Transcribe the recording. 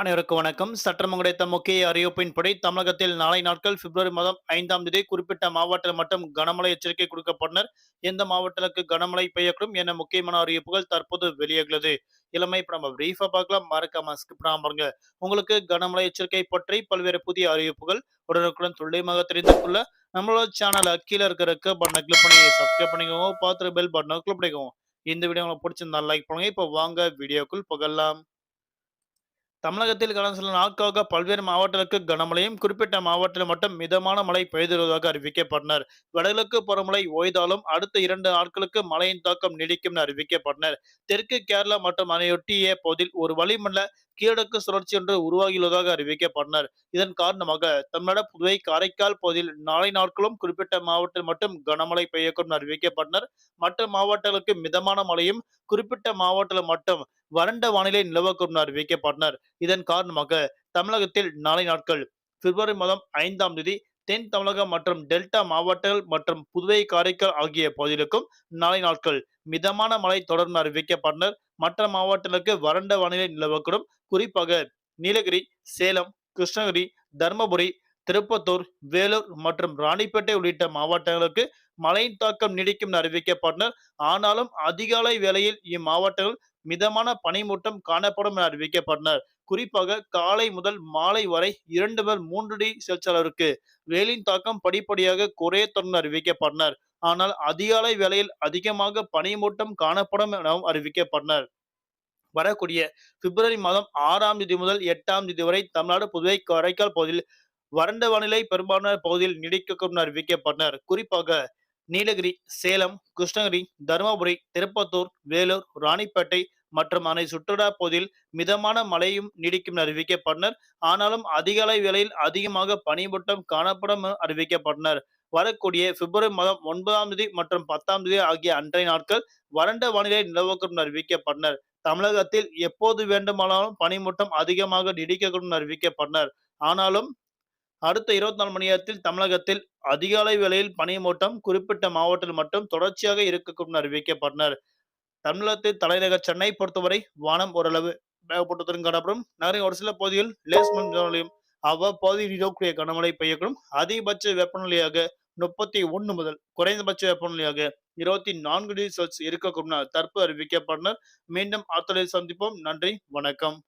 அனைவருக்கும் வணக்கம். சற்றம் கிடைத்த முக்கிய அறிவிப்பின்படி தமிழகத்தில் நாளை நாட்கள் பிப்ரவரி மாதம் ஐந்தாம் தேதி குறிப்பிட்ட மாவட்டத்தில் மட்டும் கனமழை எச்சரிக்கை கொடுக்கப்பட்டனர். எந்த மாவட்டத்திற்கு கனமழை பெய்யக்கூடும் என முக்கியமான அறிவிப்புகள் தற்போது வெளியாகிறது இளமை இப்ப நம்ம பிரீஃபா பார்க்கலாம். மறக்காம ஸ்கிப் பாருங்க. உங்களுக்கு கனமழை எச்சரிக்கை பற்றி பல்வேறு புதிய அறிவிப்புகள் உடனுக்குடன் துல்லியமாக தெரிந்து கொள்ள நம்மளோட சேனலை கீழே இருக்கிற பட்டனை கிளிக் பண்ணி சப்ஸ்கிரைப் பண்ணிக்கோங்க. பார்த்துட்டு பெல் பட்டனை கிளிக் பண்ணிக்கோங்க. இந்த வீடியோ உங்களுக்கு பிடிச்சிருந்தா லைக் பண்ணுங்க. இப்போ வாங்க வீடியோக்குள் புகழலாம் தமிழகத்தில் கடந்த சில நாட்களாக பல்வேறு மாவட்டங்களுக்கு கனமழையும் குறிப்பிட்ட மாவட்டத்தில் மட்டும் மிதமான மழை பெய்து வருவதாக அறிவிக்கப்பட்டனர். வடகிழக்கு பருவமழை ஓய்தாலும் அடுத்த இரண்டு நாட்களுக்கு மழையின் தாக்கம் நீடிக்கும் என அறிவிக்கப்பட்டனர். தெற்கு கேரளா மற்றும் அதனையொட்டிய பகுதியில் ஒரு வளிமண்டல கீழக்கு சுழற்சி என்று உருவாகியுள்ளதாக அறிவிக்கப்பட்டனர். இதன் காரணமாக தமிழ்நாடு புதுவை காரைக்கால் பகுதியில் நாளை நாட்களும் குறிப்பிட்ட மாவட்டத்தில் மட்டும் கனமழை பெய்யக்கூடும் அறிவிக்கப்பட்டனர். மற்ற மாவட்டங்களுக்கு மிதமான மழையும் குறிப்பிட்ட மாவட்டத்தில் மட்டும் வறண்ட வானிலை நிலவக்கூடும் அறிவிக்கப்பட்டனர். இதன் காரணமாக தமிழகத்தில் நாளை நாட்கள் பிப்ரவரி மாதம் ஐந்தாம் தேதி தென் தமிழகம் மற்றும் டெல்டா மாவட்டங்கள் மற்றும் புதுவை காரைக்கால் ஆகிய பகுதிகளுக்கும் நாளை நாட்கள் மிதமான மழை தொடர்ந்து அறிவிக்கப்பட்டனர். மற்ற மாவட்டங்களுக்கு வறண்ட வானிலை நிலவக்கூடும். குறிப்பாக நீலகிரி சேலம் கிருஷ்ணகிரி தருமபுரி திருப்பத்தூர் வேலூர் மற்றும் ராணிப்பேட்டை உள்ளிட்ட மாவட்டங்களுக்கு மழையின் தாக்கம் நீடிக்கும் என அறிவிக்கப்பட்டனர். ஆனாலும் அதிகாலை வேளையில் இம்மாவட்டங்கள் மிதமான பனிமூட்டம் காணப்படும் என அறிவிக்கப்பட்டனர். குறிப்பாக காலை முதல் மாலை வரை இரண்டு முதல் மூன்று டிகிரி செல்சியஸ் அளவிற்கு வெயிலின் தாக்கம் படிப்படியாக குறைய தொடர்ந்து அறிவிக்கப்பட்டனர். ஆனால் அதிகாலை வேளையில் அதிகமாக பனிமூட்டம் காணப்படும் எனவும் அறிவிக்கப்பட்டனர். வரக்கூடிய பிப்ரவரி மாதம் ஆறாம் தேதி முதல் எட்டாம் தேதி வரை தமிழ்நாடு புதுவை காரைக்கால் பகுதியில் வறண்ட வானிலை பெரும்பாலான பகுதியில் நீடிக்கும் என அறிவிக்கப்பட்டனர். குறிப்பாக நீலகிரி சேலம் கிருஷ்ணகிரி தருமபுரி திருப்பத்தூர் வேலூர் ராணிப்பேட்டை மற்றும் அணை சுற்றுலா பகுதியில் மிதமான மழையும் நீடிக்கும் அறிவிக்கப்பட்டனர். ஆனாலும் அதிகாலை வேளையில் அதிகமாக பனிமூட்டம் காணப்படும் அறிவிக்கப்பட்டனர். வரக்கூடிய பிப்ரவரி மாதம் ஒன்பதாம் தேதி மற்றும் பத்தாம் தேதி ஆகிய அன்றைய நாட்கள் வறண்ட வானிலை நிலவக்கூடும் அறிவிக்கப்பட்டனர். தமிழகத்தில் எப்போது வேண்டுமானாலும் பனிமூட்டம் அதிகமாக நீடிக்கக்கூடும் அறிவிக்கப்பட்டனர். ஆனாலும் அடுத்த இருபத்தி நாலு மணி நேரத்தில் தமிழகத்தில் அதிகாலை வேளையில் பனிமூட்டம் குறிப்பிட்ட மாவட்டத்தில் மட்டும் தொடர்ச்சியாக இருக்கக்கூடும் அறிவிக்கப்பட்டனர். தமிழகத்தில் தலைநகர் சென்னை பொறுத்தவரை வானம் ஓரளவு மேகப்பட்டத்துடன் காணப்படும். நகரின் ஒரு சில பகுதியில் லேஸ் மழையும் அவ்வப்பகுதியில் கனமழை பெய்யக்கூடும். அதிகபட்ச வெப்பநிலையாக முப்பத்தி ஒன்று முதல் குறைந்தபட்ச வெப்பநிலையாக இருபத்தி நான்கு டிகிரி செல்சியஸ் இருக்கக்கூடும் தற்போது அறிவிக்கப்பட்டனர். மீண்டும் ஆத்தலை சந்திப்போம். நன்றி. வணக்கம்.